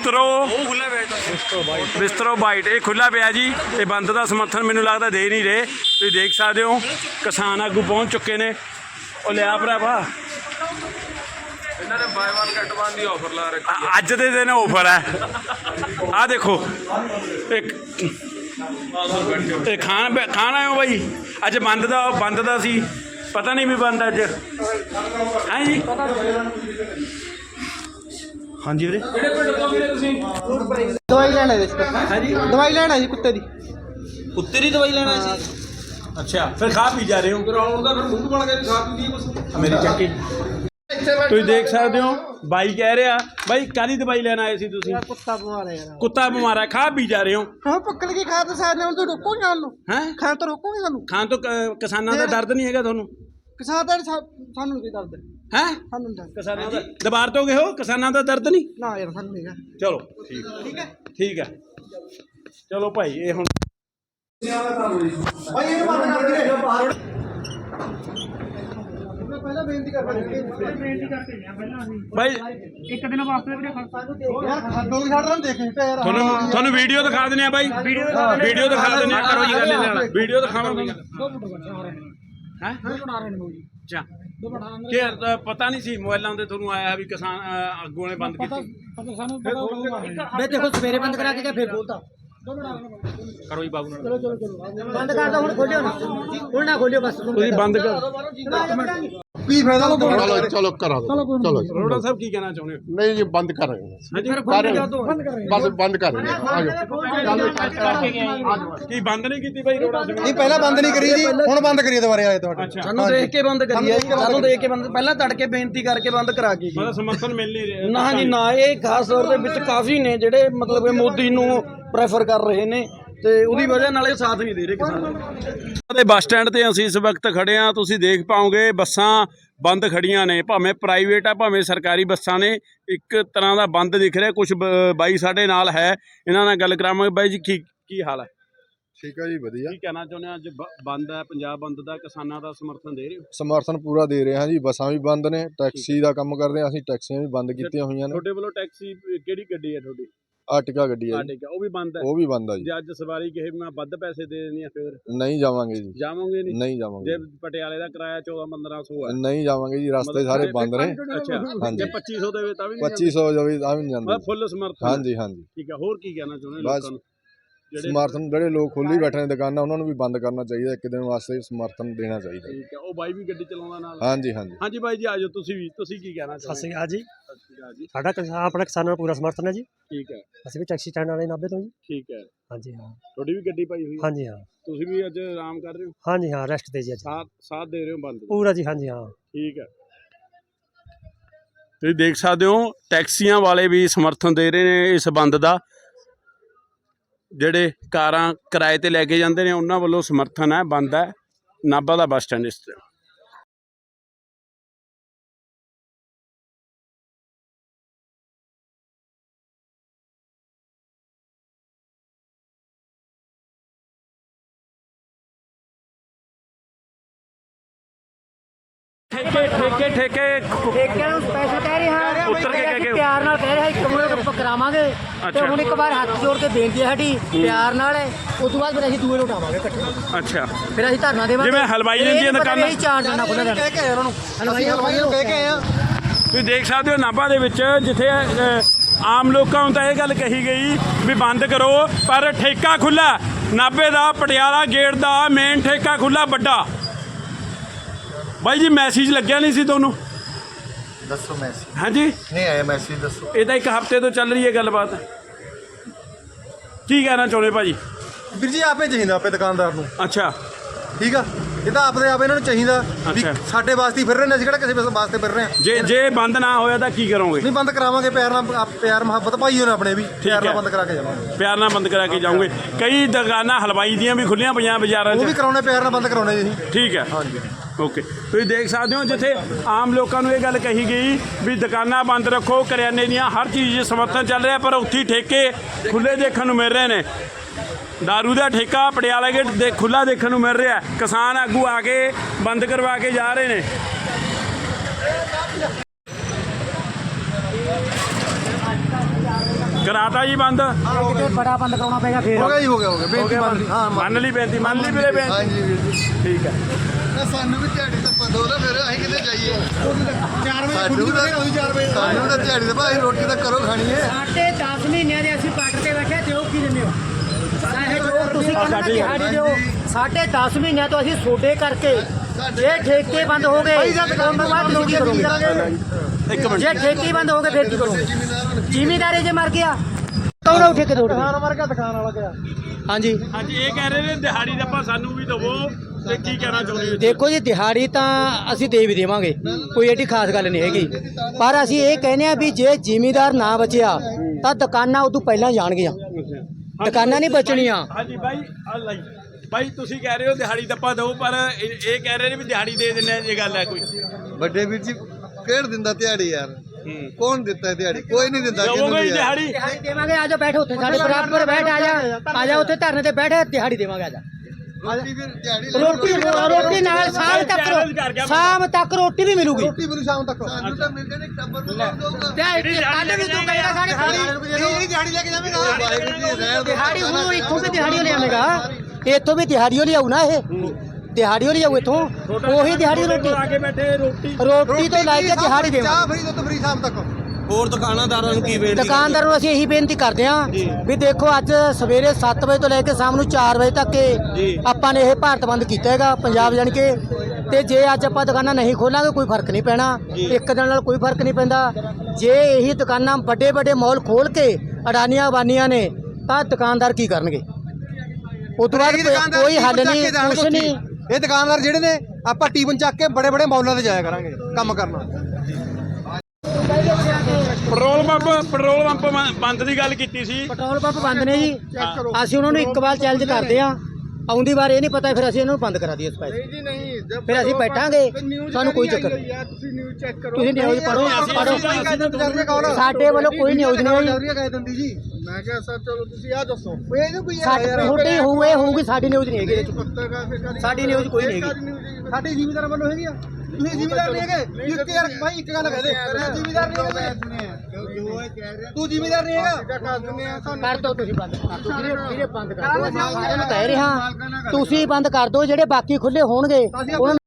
ਬਿਸਤਰੋ ਉਹ ਖੁੱਲਾ ਪਿਆ ਤਾਂ ਬਿਸਤਰੋ ਬਾਈਟ ਇਹ ਖੁੱਲਾ ਪਿਆ ਜੀ। ਇਹ ਬੰਦ ਦਾ ਸਮਰਥਨ ਮੈਨੂੰ ਲੱਗਦਾ ਦੇ ਨਹੀਂ ਰਹੇ। ਤੁਸੀਂ ਦੇਖ ਸਕਦੇ ਹੋ ਕਿਸਾਨ ਆਗੂ ਪਹੁੰਚ ਚੁੱਕੇ ਨੇ। ਉਹ ਲਿਆ ਭਰਾਵਾ। ਇਹਨਾਂ ਨੇ ਬਾਈ ਵਨ ਗੈਟ ਵਨ ਦੀ ਆਫਰ ਲਾ ਰੱਖੀ ਅ- ਅੱਜ ਦੇ ਦਿਨ ਆਫਰ ਹੈ। ਆ ਦੇਖੋ ਇੱਕ ਇਹ ਖਾਣ ਖਾਣ ਆਇਓ ਬਾਈ? ਅੱਜ ਬੰਦ ਦਾ ਬੰਦ ਦਾ ਸੀ। ਪਤਾ ਨਹੀਂ ਵੀ ਬੰਦ ਅੱਜ। ਹੈ ਜੀ? ਹਾਂਜੀ ਵੀਰੇ। ਕਿਹੜੇ ਪਿੰਡ ਤੋਂ ਵੀਰੇ ਤੁਸੀਂ? ਦਵਾਈ ਲੈਣਾ ਚ ਹਾਂਜੀ। ਦਵਾਈ ਲੈਣਾ ਜੀ ਕੁੱਤੇ ਦੀ। ਉੱਤੇ ਦੀ ਦਵਾਈ ਲੈਣਾ ਸੀ? ਅੱਛਾ ਫਿਰ ਖਾ ਪੀ ਜਾ ਰਹੇ ਹੋ। ਗਰਾਊਂਡ ਦਾ ਫਿਰ ਮੁੰਡ ਬਣ ਕੇ ਖਾ ਪੀ ਗਈ ਬਸ ਮੇਰੀ ਚੱਕੀ। ਤੁਸੀਂ ਦੇਖ ਸਕਦੇ ਹੋ ਬਾਈ ਕਹਿ ਰਿਹਾ ਬਾਈ ਕਾਹਦੀ ਦਵਾਈ ਲੈਣ ਆਏ ਸੀ ਤੁਸੀਂ? ਕੁੱਤਾ ਬਿਮਾਰ ਹੈ ਯਾਰ। ਕੁੱਤਾ ਬਿਮਾਰ ਹੈ ਖਾ ਪੀ ਜਾ ਰਹੇ ਹੋ। ਹਾਂ ਪੱਕਲ ਕੀ ਖਾ ਤਾਂ ਸਾਡੇ ਨਾਲ ਤੂੰ ਰੋਕੋਗੇ ਸਾਨੂੰ ਹੈ? ਖਾਣ ਤੋਂ ਰੋਕੋਗੇ ਸਾਨੂੰ? ਖਾਣ ਤੋਂ ਕ- ਕਿਸਾਨਾਂ ਦਾ ਦਰਦ ਨਹੀਂ ਹੈਗਾ ਤੁਹਾਨੂੰ? ਕਿਸਾਨ ਤਾਂ ਸਾ- ਸਾਨੂੰ ਨਹੀਂ ਦਰਦ ਹੈ? ਸਾਨੂੰ ਨੀ ਦਰਦ ਕਿਸਾਨਾਂ ਦਾ ਦਬਾਰ ਤੋਂ ਗਏ ਹੋ ਕਿਸਾਨਾਂ ਦਾ ਦਰਦ ਨਹੀਂ? ਨਾ ਯਾਰ ਸਾਨੂੰ ਨਹੀਂ ਗਾ ਚਲੋ ਠੀਕ। ਠੀਕ ਹੈ? ਠੀਕ ਹੈ। ਚਲੋ ਭਾਈ ਇਹ ਹੁਣ ਭਾਈ ਇਹ ਬੰਦ ਕਰ ਦੇ ਪਹਿਲਾਂ ਬੇਨਤੀ ਕਰ ਰਿਹਾ ਬੇਨਤੀ ਕਰਕੇ ਗਿਆ ਪਹਿਲਾਂ ਅਸੀਂ। ਭਾਈ ਇੱਕ ਦਿਨ ਵਾਸਤੇ ਵੀਰੇ ਸਾਨੂੰ ਦੇਖ ਯਾਰ ਖੱਡੋ ਛੱਡ ਰਾਂ ਦੇਖੇ ਯਾਰ। ਤੁਹਾਨੂੰ ਤੁਹਾਨੂੰ ਵੀਡੀਓ ਦਿਖਾ ਦਿੰਦੇ ਆ ਬਾਈ ਵੀਡੀਓ ਦਿਖਾ ਦਿੰਦੇ ਆ ਕਰੋ ਜੀ ਗੱਲ ਨਾਲ। ਵੀਡੀਓ ਦਿਖਾਵਾਂਗੇ। ਹੈ? ਅੱਛਾ। ਕਿ ਅ, ਪਤਾ ਨਹੀਂ ਸੀ ਮੋਬਾਈਲਾਂ ਤੇ ਤੁਹਾਨੂੰ ਆਇਆ ਵੀ ਕਿਸਾਨ ਅ, ਆਗੂਆਂ ਨੇ ਬੰਦ ਕੀਤੀ। ਮੈਂ ਦੇਖੋ ਸਵੇਰੇ ਬੰਦ ਕਰਾ ਕੇ ਗਿਆ ਫਿਰ ਖੋਲਤਾ। ਕਰੋ ਜੀ ਬਾਬੂ ਨਾਲ। ਬੰਦ ਕਰਦਾ ਹੁਣ ਖੋਲਿਓ ਨਾ। ਹੁਣ ਨਾ ਖੋਲਿਓ ਬਸ ਤੁਸੀਂ ਬੰਦ ਕਰ। ਕੀ ਫਾਇਦਾ ਚਲੋ ਚਲੋ ਕਰਾ ਦੋ ਚਲੋ ਰੋੜਾ ਸਾਹਿਬ ਕੀ ਕਹਿਣਾ ਚਾਹੁੰਦੇ ਹੋ? ਨਹੀਂ ਜੀ ਬੰਦ ਕਰਾਂਗੇ ਹਾਂਜੀ ਬੰਦ ਕਰ ਬਸ ਬੰਦ ਆ ਜਾਓ ਕੀ ਬੰਦ ਨਹੀਂ ਕੀਤੀ ਬਾਈ ਰੋੜਾ ਸਿੰਘ ਨਹੀਂ ਪਹਿਲਾਂ ਬੰਦ ਨਹੀਂ ਕਰੀ ਜੀ। ਹੁਣ ਬੰਦ ਕਰੀਏ ਦੁਬਾਰੇ ਆਏ ਤੁਹਾਡੇ। ਸਾਨੂੰ ਦੇਖ ਕੇ ਬੰਦ ਕਰੀਏ। ਸਾਨੂੰ ਦੇਖ ਕੇ ਬੰਦ ਪਹਿਲਾਂ ਤੜਕੇ ਬੇਨਤੀ ਕਰਕੇ ਬੰਦ ਕਰਾ ਕੇ ਜੀ ਮਤਲਬ ਸਮਰਥਨ ਮਿਲ ਨਹੀਂ ਰਿਹਾ। ਨਾ ਜੀ ਨਾ। ਇਹ ਖਾਸ ਤੌਰ ਦੇ ਵਿੱਚ ਕਾਫੀ ਨੇ ਜਿਹੜੇ ਮਤਲਬ ਕਿ ਮੋਦੀ ਨੂੰ ਪ੍ਰੈਫਰ ਕਰ ਰਹੇ ਨੇ ਤੇ ਉਹਦੀ ਵਜ੍ਹਾ ਨਾਲ ਇਹ ਸਾਥ ਨਹੀਂ ਦੇ ਰਹੇ ਕਿਸਾਨਾਂ ਨੂੰ। ਦੇ ਬੱਸ ਸਟੈਂਡ ਤੇ ਅਸੀਂ ਇਸ ਵਕਤ ਖੜੇ ਆ ਤੁਸੀਂ ਦੇਖ ਪਾਓਗੇ ਬੱਸਾਂ ਬੰਦ ਖੜੀਆਂ ਨੇ ਭਾਵੇਂ ਪ੍ਰਾਈਵੇਟ ਆ ਭਾਵੇਂ ਸਰਕਾਰੀ ਬੱਸਾਂ ਨੇ ਇੱਕ ਤਰ੍ਹਾਂ ਦਾ ਬੰਦ ਦਿਖ ਰਿਹਾ ਕੁਝ ਬਾਈ ਸਾਡੇ ਨਾਲ ਹੈ ਇਹਨਾਂ ਨਾਲ ਗੱਲ ਕਰਾਵਾਂਗੇ। ਬਾਈ ਜੀ ਕੀ ਕੀ ਹਾਲ ਹੈ ਠੀਕ ਹੈ ਜੀ ਵਧੀਆ। ਕੀ ਕਹਿਣਾ ਚਾਹੁੰਦੇ ਆ ਅੱਜ ਬੰਦ ਹੈ ਪੰਜਾਬ ਬੰਦ ਦਾ ਕਿਸਾਨਾਂ ਦਾ ਸਮਰਥਨ ਦੇ ਰਹੇ ਹੋ? ਸਮਰਥਨ ਪੂਰਾ ਦੇ ਰਹੇ ਹਾਂ ਜੀ ਬੱਸਾਂ ਵੀ ਬੰਦ ਨੇ ਟੈਕਸੀ ਦਾ ਕੰਮ ਕਰਦੇ ਹਾਂ ਅਸੀਂ ਟੈਕਸੀਆਂ ਵੀ ਬੰਦ ਕੀਤੀਆਂ ਹੋਈਆਂ ਨੇ। ਤੁਹਾਡੇ ਵੱਲੋਂ ਟੈਕਸੀ ਕਿਹੜੀ ਗੱਡੀ ਹੈ ਤੁਹਾਡੀ? ਆਰਟਿਕਾ ਗੱਡੀ ਹੈ ਆ ਜੀ। ਠੀਕ ਹੈ ਉਹ ਵੀ ਬੰਦ ਹੈ। ਉਹ ਵੀ ਬੰਦ ਆ ਜੀ। ਜੇ ਅੱਜ ਸਵਾਰੀ ਕਹੇ ਮੈਂ ਵੱਧ ਪੈਸੇ ਦੇ ਦੇਣੀ ਆ ਫਿਰ? ਨਹੀਂ ਜਾਵਾਂਗੇ ਜੀ। ਜਾਵਾਂਗੇ ਨਹੀਂ? ਨਹੀਂ ਜੇ ਜਾਵਾਂਗੇ ਪਟਿਆਲੇ ਦਾ ਕਿਰਾਇਆ 14 1500 ਹੈ। ਨਹੀਂ ਜਾਵਾਂਗੇ ਜੀ ਰਸਤੇ ਸਾਰੇ ਬੰਦ ਨੇ। ਅੱਛਾ। ਹਾਂਜੀ। ਜੇ 2500 ਦੇਵੇ ਤਾਂ ਵੀ ਨਹੀਂ 2500 ਜਾਵੇ ਤਾਂ ਵੀ ਨਹੀਂ ਮੈਂ ਜਾਂਦੇ ਫੁੱਲ ਸਮਰਥਨ ਹਾਂਜੀ ਹਾਂਜੀ। ਠੀਕ ਹੈ ਹੋਰ ਕੀ ਕਹਿਣਾ ਚਾਹੁੰਦੇ ਬਸ। ਲੋਕਾਂ ਨੂੰ? ਸਮਰਥਨ ਜਿਹੜੇ ਲੋਕ ਖੋਲੀ ਬੈਠੇ ਨੇ ਦੁਕਾਨਾਂ ਉਹਨਾਂ ਨੂੰ ਵੀ ਬੰਦ ਕਰਨਾ ਚਾਹੀਦਾ ਇੱਕ ਦਿਨ ਵਾਸਤੇ ਸਮਰਥਨ ਦੇਣਾ ਚਾਹੀਦਾ। ਠੀਕ ਹੈ ਉਹ ਬਾਈ ਵੀ ਗੱਡੀ ਚਲਾਉਂਦਾ ਨਾਲ। ਹਾਂਜੀ ਹਾਂਜੀ। ਹਾਂਜੀ ਬਾਈ ਜੀ ਆਜੋ ਤੁਸੀਂ ਵੀ ਤੁਸੀਂ ਕੀ ਕਹਿਣਾ ਸਤਿ ਚਾਹੁੰਦੇ ਸ਼੍ਰੀ ਅਕਾਲ ਜੀ। ਸਤਿ ਸ਼੍ਰੀ ਅਕਾਲ ਜੀ। ਸਾਡਾ ਕਿਸਾਨ ਆਪਣਾ ਕਿਸਾਨਾਂ ਦਾ ਪੂਰਾ ਸਮਰਥਨ ਹੈ ਜੀ। ਠੀਕ ਹੈ। ਅਸੀਂ ਵੀ ਟੈਕਸੀ ਸਟੈਂਡ ਵਾਲੇ ਨਾਭੇ ਤੋਂ ਜੀ। ਠੀਕ ਹੈ। ਹਾਂਜੀ ਹਾਂ। ਤੁਹਾਡੀ ਵੀ ਗੱਡੀ ਪਾਈ ਹੋਈ ਹੈ? ਹਾਂਜੀ ਹਾਂ। ਤੁਸੀਂ ਵੀ ਅੱਜ ਆਰਾਮ ਕਰ ਰਹੇ ਹੋ? ਹਾਂਜੀ ਹਾਂ ਰੈਸਟ ਤੇ ਜੀ ਅੱਜ। ਸਾਥ ਸਾਥ ਦੇ ਰਹੇ ਹੋ ਬੰਦ। ਪੂਰਾ ਜੀ ਹਾਂਜੀ ਹਾਂ। ਠੀਕ ਹੈ। ਤੁਸੀਂ ਦੇਖ ਸਕਦੇ ਹੋ ਟੈਕਸੀਆਂ ਵਾਲੇ ਵੀ ਸਮਰਥਨ ਦੇ ਰਹੇ ਨੇ ਇਸ ਬੰਦ ਦਾ। ਜਿਹੜੇ ਕਾਰਾਂ ਕਿਰਾਏ ਤੇ ਲੈ ਕੇ ਜਾਂਦੇ ਨੇ, ਉਹਨਾਂ ਵੱਲੋਂ ਸਮਰਥਨ ਹੈ, ਬੰਦ ਹੈ। ਨਾਭਾ ਦਾ ਬੱਸ ਸਟੈਂਡ ਇਸ ਠੇਕੇ ਠੇਕੇ ਠੇਕੇ। ਠੇਕਿਆਂ ਨੂੰ ਸਪੈਸ਼ਲ ਕਹਿ ਰਹੇ। ਹਾਂ ਉੱਤਰ ਕੇ ਕਹਿ ਕੇ- ਪਿਆਰ ਨਾਲ ਕਹਿ ਰਹੇ ਹਾਂ ਇੱਕ ਮੁੰਡੇ ਨੂੰ ਕਰਾਵਾਂਗੇ। ਤੇ ਅੱਛਾ। ਹੁਣ ਇੱਕ ਵਾਰ ਹੱਥ ਜੋੜ ਕੇ ਬੇਨਤੀ ਹੈ ਸਾਡੀ ਪਿਆਰ ਨਾਲ ਉਸ ਤੋਂ ਬਾਅਦ ਫਿਰ ਅਸੀਂ ਦੂਏ ਨੂੰ ਉਠਾਵਾਂਗੇ ਇਕੱਠੇ। ਅੱਛਾ। ਫਿਰ ਅਸੀਂ ਧਰਨਾ ਦੇਵਾਂਗੇ। ਜਿਵੇਂ ਹਲਵਾਈ ਨੇ ਦੀਆਂ ਦੁਕਾਨਾਂ- ਇਹ ਚਾਰ ਜਣਾ ਖੁੱਲ੍ਹਾ ਦੇਣਾ ਕਹਿ ਕੇ ਆਏ ਉਹਨਾਂ ਨੂੰ। ਹਲਵਾਈ ਹਲਵਾਈਆਂ ਨੂੰ ਕਹਿ ਕੇ ਆਏ ਆ। ਤੁਸੀਂ ਦੇਖ ਸਕਦੇ ਹੋ ਨਾਭਾ ਦੇ ਵਿੱਚ ਜਿੱਥੇ ਅ, ਆਮ ਲੋਕਾਂ ਨੂੰ ਤਾਂ ਇਹ ਗੱਲ ਕਹੀ ਗਈ ਵੀ ਬੰਦ ਕਰੋ ਪਰ ਠੇਕਾ ਖੁੱਲਾ ਨਾਭੇ ਦਾ ਪਟਿਆਲਾ ਗੇਟ ਦਾ ਮੇਨ ਠੇਕਾ ਖੁੱਲਾ ਵੱਡਾ। ਬਾਈ ਜੀ ਮੈਸੇਜ ਲੱਗਿਆ ਨਹੀਂ ਸੀ ਤੁਹਾਨੂੰ? ਦੱਸੋ ਮੈਸੇਜ ਹਾਂਜੀ? ਨਹੀਂ ਆਇਆ ਮੈਸੇਜ ਦੱਸੋ। ਇਹ ਤਾਂ ਇੱਕ ਹਫ਼ਤੇ ਤੋਂ ਚੱਲ ਰਹੀ ਹੈ ਗੱਲਬਾਤ। ਕੀ ਕਹਿਣਾ ਚਾਹੁੰਦੇ ਭਾਜੀ? ਵੀਰ ਜੀ ਆਪੇ ਚਾਹੀਦਾ ਆਪੇ ਦੁਕਾਨਦਾਰ ਨੂੰ। ਅੱਛਾ। ਠੀਕ ਆ? ਇਹ ਤਾਂ ਆਪਦੇ ਆਪ ਇਹਨਾਂ ਨੂੰ ਚਾਹੀਦਾ ਵੀ ਅੱਛਾ। ਸਾਡੇ ਵਾਸਤੇ ਹੀ ਫਿਰ ਰਹੇ ਨੇ ਅਸੀਂ ਕਿਹੜਾ ਕਿਸੇ ਵਾਸਤੇ ਫਿਰ ਰਹੇ ਹਾਂ? ਜੇ ਜੇ ਬੰਦ ਨਾ ਹੋਇਆ ਤਾਂ ਕੀ ਕਰੋਗੇ? ਨਹੀਂ ਬੰਦ ਕਰਾਵਾਂਗੇ ਪਿਆਰ ਨਾਲ ਆਪ- ਪਿਆਰ ਮੁਹੱਬਤ ਭਾਈ ਹੋਣ ਆਪਣੇ ਵੀ। ਪਿਆਰ ਹੈ। ਨਾਲ ਬੰਦ ਕਰਾ ਕੇ ਜਾਵਾਂਗੇ। ਪਿਆਰ ਨਾਲ ਬੰਦ ਕਰਾ ਕੇ ਜਾਓਗੇ। ਕਈ ਦੁਕਾਨਾਂ ਹਲਵਾਈ ਦੀਆਂ ਵੀ ਖੁੱਲੀਆਂ ਪਈਆਂ ਬਾਜ਼ਾਰਾਂ ਉਹ ਵੀ 'ਚ। ਕਰਾਉਣੇ ਪਿਆਰ ਨਾਲ ਬੰਦ ਕਰਾਉਣੇ ਜੀ। ਅਸੀਂ ਠੀਕ ਹੈ। ਹਾਂਜੀ। ਓਕੇ। ਤੁਸੀਂ ਦੇਖ ਸਕਦੇ ਹੋ ਜਿੱਥੇ ਆਮ ਲੋਕਾਂ ਨੂੰ ਇਹ ਗੱਲ ਕਹੀ ਗਈ ਵੀ ਦੁਕਾਨਾਂ ਬੰਦ ਰੱਖੋ ਕਰਿਆਨੇ ਦੀਆਂ ਹਰ ਚੀਜ਼ 'ਚ ਸਮਰਥਨ ਚੱਲ ਰਿਹਾ ਪਰ ਉੱਥੇ ਠੇਕੇ ਖੁੱਲੇ ਦੇਖਣ ਨੂੰ ਮਿਲ ਰਹੇ ਨੇ। दारू ਦਾ ਠੇਕਾ ਪਟਿਆਲਾ ਗੇਟ ਦੇ ਖੁੱਲਾ ਦੇਖਣ ਨੂੰ ਮਿਲ ਰਿਹਾ। ਕਿਸਾਨ ਆਗੂ ਆ ਕੇ ਬੰਦ ਕਰਵਾ ਕੇ ਜਾ ਰਹੇ ਨੇ। ਕਰਾਤਾ ਜੀ ਬੰਦ? ਕਿਤੇ ਬੜਾ ਬੰਦ ਕਰਾਉਣਾ ਪਏਗਾ ਫੇਰ ਹੋ ਗਿਆ ਜੀ ਹੋ ਗਿਆ ਹੋ ਗਿਆ। ਬੇਨਤੀ ਮੰਨ ਲਈ ਹਾਂ ਮੰਨ ਲਈ। ਬੇਨਤੀ ਮੰਨ ਲਈ। ਵੀਰੇ ਬੇਨਤੀ ਹਾਂਜੀ ਵੀਰ ਜੀ। ਠੀਕ ਹੈ। ਨਾ ਸਾਨੂੰ ਵੀ ਦਿਹਾੜੀ ਤਾਂ ਪਦੋ ਨਾ ਫਿਰ ਅਸੀਂ ਕਿਤੇ ਜਾਈਏ? 4 ਵਜੇ ਸਾਨੂੰ ਖੁੱਲੀ ਤਾਂ ਦੁਕਾਨ ਹੋਈ 4 ਵਜੇ। ਸਾਨੂੰ ਤਾਂ ਦਿਹਾੜੀ ਤਾਂ ਭਾਈ ਰੋਟੀ ਤਾਂ ਕਰੋ ਖਾਣੀ ਹੈ। ਸਾਡੇ 10 ਮਹੀਨਿਆਂ ਦੇ ਅਸੀਂ ਪੱਟ ਤੇ ਬੈਠੇ ਦਿਓ ਕੀ ਦਿੰਦੇ ਹੋ? ਚਾਹੇ ਜੋ ਤੁਸੀਂ ਕਹਿੰਦੇ ਨਾ ਦਿਹਾੜੀ ਦਿਓ ਸਾਡੇ 10 ਮਹੀਨਿਆਂ ਤੋਂ ਅਸੀਂ ਸੋਡੇ ਕਰਕੇ ਜੇ ਠੇਕੇ ਬੰਦ ਹੋ ਗਏ ਉਸ ਤੋਂ ਬਾਅਦ ਤੁਸੀਂ ਕੀ ਕਰੋਗੇ। ਇੱਕ ਮਿੰਟ। ਜੇ ਠੇਕੇ ਬੰਦ ਹੋ ਗਏ ਫਿਰ ਕੀ ਕਰੋਗੇ? ਜ਼ਿਮੀਦਾਰੇ ਜੇ ਮਰ ਗਿਆ ਕੌਣ ਉਠੇ ਕੇ ਦੋੜ ਦੁਕਾਨ ਮਾਰ ਕੇ ਦੁਕਾਨ ਵਾਲਾ ਗਿਆ। ਹਾਂਜੀ। ਹਾਂਜੀ ਇਹ ਕਹਿ ਰਹੇ ਨੇ ਦਿਹਾੜੀ ਦਾ ਆਪਾਂ ਸਾਨੂੰ ਵੀ ਦਵੋ। ਤੇ ਕੀ ਕਹਿਣਾ ਚਾਹੁੰਦੇ ਹੋ ਦੇਖੋ ਜੀ ਦਿਹਾੜੀ ਤਾਂ ਅਸੀਂ ਦੇ ਵੀ ਦੇਵਾਂਗੇ ਕੋਈ ਏਡੀ ਖਾਸ ਗੱਲ ਨਹੀਂ ਹੈਗੀ। ਪਰ ਅਸੀਂ ਇਹ ਕਹਿੰਦੇ ਆ ਵੀ ਜੇ ਜ਼ਿਮੀਦਾਰ ਨਾ ਬਚਿਆ ਤਾਂ ਦੁਕਾਨਾਂ ਉਦੋਂ ਪਹਿਲਾਂ ਜਾਣਗੀਆਂ। ਦੁਕਾਨਾਂ ਨਹੀਂ ਬਚਣੀਆਂ। ਹਾਂਜੀ ਬਾਈ ਬਾਈ ਤੁਸੀਂ ਕਹਿ ਰਹੇ ਹੋ ਦਿਹਾੜੀ ਦੱਪਾ ਦਿਓ ਪਰ ਇਹ ਕਹਿ ਰਹੇ ਨੇ ਵੀ ਦਿਹਾੜੀ ਦੇ ਦਿੰਦੇ ਆ ਇਹ ਗੱਲ ਹੈ ਕੋਈ। ਵੱਡੇ ਵੀਰ ਜੀ ਕਿਹੜ ਦਿੰਦਾ ਦਿਹਾੜੀ ਯਾਰ? ਕੌਣ ਦਿੱਤਾ ਦਿਹਾੜੀ? ਕੋਈ ਨਹੀਂ ਦਿੰਦਾ ਦਿਹਾੜੀ? ਦਿਹਾੜੀ ਦੇਵਾਂਗੇ ਆ ਜਾ ਬੈਠ ਉੱਥੇ ਸਾਡੇ ਬਰਾਬਰ ਬੈਠ ਆ ਜਾ। ਆ ਜਾ ਉੱਥੇ ਧਰਨੇ ਤੇ ਬੈਠ ਦਿਹਾੜੀ ਦੇਵਾਂਗੇ ਆ ਜਾ। ਰੋਟੀ ਫਿਰ ਦਿਹਾੜੀ ਰੋਟੀ ਰੋਟੀ ਨਾਲ ਸ਼ਾਮ ਤੱਕ ਸ਼ਾਮ ਤੱਕ ਰੋਟੀ ਵੀ ਮਿਲੂਗੀ। ਰੋਟੀ ਮਿਲੂ ਸ਼ਾਮ ਤੱਕ। ਸਾਨੂੰ ਤਾਂ ਮਿਲ ਜਾਣੀ ਟੱਬਰ ਨੂੰ ਦਊਗਾ ਦਿਹਾੜੀ ਕੱਲ ਵੀ ਤੂੰ ਕਹਿੰਦਾ ਸਾਡੇ ਇਹ ਦਿਹਾੜੀ ਲੈ ਕੇ ਜਾਵੇਂਗਾ। ਦਿਹਾੜੀ ਹੁਣ ਇੱਥੋਂ ਵੀ ਦਿਹਾੜੀਓ ਲਿਆਵੇਂਗਾ ਇੱਥੋਂ ਵੀ ਦਿਹਾੜੀਓ ਲਿਆਉ ਨਾ ਇਹ। ਦਿਹਾੜੀਓ ਲਿਆਉ ਇੱਥੋਂ। ਉਹੀ ਦਿਹਾੜੀ ਰੋਟੀ। ਰੋਟੀ। ਤੋਂ ਲੈ ਕੇ ਦਿਹਾੜੀ ਦੇਵਾਂਗੇ। ਚਾਹ ਫਰੀ ਦੁੱਧ ਫਰੀ ਸ਼ਾਮ ਤੱਕ। ਹੋਰ ਦੁਕਾਨਾਦਾਰਾਂ ਨੂੰ ਕੀ ਬੇਨਤੀ ਦੁਕਾਨਦਾਰ ਨੂੰ ਅਸੀਂ ਇਹੀ ਬੇਨਤੀ ਕਰਦੇ ਹਾਂ ਵੀ ਦੇਖੋ ਅੱਜ ਸਵੇਰੇ 7 ਵਜੇ ਤੋਂ ਲੈ ਕੇ ਸ਼ਾਮ ਨੂੰ 4 ਵਜੇ ਤੱਕ ਇਹ ਆਪਾਂ ਨੇ ਇਹ ਭਾਰਤ ਬੰਦ ਕੀਤਾ ਹੈਗਾ ਪੰਜਾਬ ਜਾਣ ਕੇ ਤੇ ਜੇ ਅੱਜ ਆਪਾਂ ਦੁਕਾਨਾਂ ਨਹੀਂ ਖੋਲਾਂਗੇ ਕੋਈ ਫ਼ਰਕ ਨਹੀਂ ਪੈਣਾ। ਇੱਕ ਦਿਨ ਨਾਲ ਕੋਈ ਫ਼ਰਕ ਨਹੀਂ ਪੈਂਦਾ। ਜੇ ਇਹੀ ਦੁਕਾਨਾਂ ਵੱਡੇ ਵੱਡੇ ਮਾਲ ਖੋਲ ਕੇ ਅਡਾਨੀਆਂ ਬਾਨੀਆਂ ਨੇ ਤਾਂ ਦੁਕਾਨਦਾਰ ਕੀ ਕਰਨਗੇ? ਉਸ ਤੋਂ ਬਾਅਦ ਕੋਈ- ਕੋਈ ਹੱਲ ਨਹੀਂ ਕੁਛ ਨਹੀਂ। ਇਹ ਦੁਕਾਨਦਾਰ ਜਿਹੜੇ ਨੇ ਆਪਾਂ ਟੀਵਨ ਚੱਕ ਕੇ ਬੜੇ ਬੜੇ ਮੌਲਾਂ ਤੇ ਜਾਇਆ ਕਰਾਂਗੇ ਕੰਮ ਕਰਨਾ। ਪੈਟਰੋਲ ਪੰਪ ਪੈਟਰੋਲ ਪੰਪ ਬੰਦ ਦੀ ਗੱਲ ਕੀਤੀ ਸੀ। ਪੈਟਰੋਲ ਪੰਪ ਬੰਦ ਨੇ ਜੀ। ਅਸੀਂ ਉਹਨਾਂ ਨੂੰ ਇੱਕ ਵਾਰ ਚੈਲੰਜ ਕਰਦੇ ਆ ਆਉਂਦੀ ਵਾਰ ਇਹ ਨਹੀਂ ਪਤਾ ਫਿਰ ਅਸੀਂ ਇਹਨਾਂ ਨੂੰ ਬੰਦ ਕਰਾ ਦਈਏ ਸਪਾਈਸ ਜੀ ਨਹੀਂ। ਫਿਰ ਅਸੀਂ ਬੈਠਾਂਗੇ। ਸਾਨੂੰ ਕੋਈ ਚੱਕਰ ਨਹੀਂ। ਤੁਸੀਂ ਨਿਊਜ਼ ਚੈੱਕ ਕਰੋ। ਤੁਸੀਂ ਨਿਊਜ਼ ਪੜੋ ਪੜੋ ਸਾਡੇ ਵੱਲੋਂ ਕੋਈ ਨਿਊਜ਼ ਨਹੀਂ ਕਹਿ ਦਿੰਦੀ ਜੀ। ਮੈਂ ਕਿਹਾ ਸਰ ਚਲੋ ਤੁਸੀਂ ਆ ਦੱਸੋ। ਇਹ ਇਹਨੂੰ ਕੋਈ ਸਾਡੀ ਛੋਟੀ ਇਹ ਹੋਊਗੀ ਸਾਡੀ ਨਿਊਜ਼ ਨਹੀਂ ਹੈਗੀ ਸਾਡੀ ਨਿਊਜ਼ ਕੋਈ ਨਹੀਂ ਹੈਗੀ। ਸਾਡੀ ਜ਼ਿਮੀਦਾਰ ਵੱਲੋਂ ਹੈਗੀ ਆ? ਤੁਸੀਂ ਜ਼ਿਮੀਦਾਰ ਨਹੀਂ ਹੈਗੇ। ਇੱਕ ਯਾਰ ਭਾਈ ਇੱਕ ਗੱਲ ਕਹਿ ਦੇ ਤੂੰ ਜ਼ਿਮੀਦਾਰ ਨਹੀਂ ਹੈਗਾ। ਤੂੰ ਜ਼ਿਮੀਦਾਰ ਨਹੀਂ ਹੈਗਾ। ਕਰ ਦੋ ਤੁਸੀਂ ਬੰਦ। ਕਰ ਦੋ ਵੀਰੇ ਵੀਰੇ ਬੰਦ ਕਰ ਦੋ। ਅਸੀਂ ਸਾਰਿਆਂ ਨੂੰ ਕਹਿ ਰਹੇ। ਤੁਸੀਂ ਬੰਦ ਕਰ ਦਿਓ ਜਿਹੜੇ ਬਾਕੀ ਖੁੱਲੇ ਹੋਣਗੇ ਉਹਨਾਂ